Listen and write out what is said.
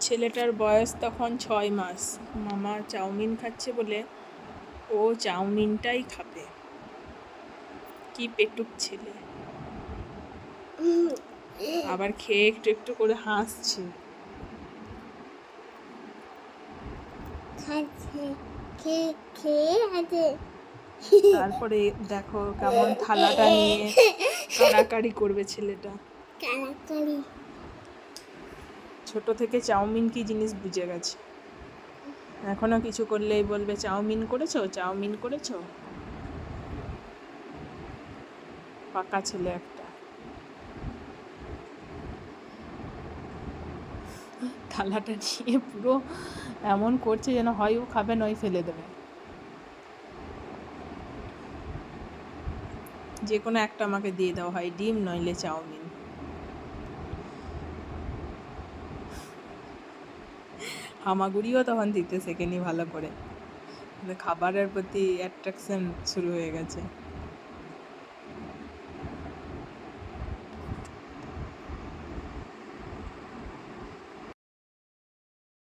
ছেলেটার বয়স তখন ছয় মাস। মামা চাউমিন খাচ্ছে বলে ও চাউমিনটাই খাবে। কি পেটুক ছেলে। আবার খেয়ে একটু একটু করে হাসছে। তারপরে দেখো কেমন থালাটা নিয়ে কাড়াকাড়ি করবে ছেলেটা। ছোট থেকে চাউমিন কি জিনিস বুঝে গেছে? এখনও কিছু করলেই বলবে, চাউমিন করেছ? চাউমিন করেছ? পাকা ছেলে একটা। থালাটা নিয়ে পুরো এমন করছে যেন হয় ও খাবে, নয় ফেলে দেবে। যে কোনো একটা আমাকে দিয়ে দাও, হয় ডিম নইলে চাউমিন। হামাগুড়িও তখন দিতে শেখেনি ভালো করে। মানে খাবারের প্রতি অ্যাট্রাকশন শুরু হয়ে গেছে।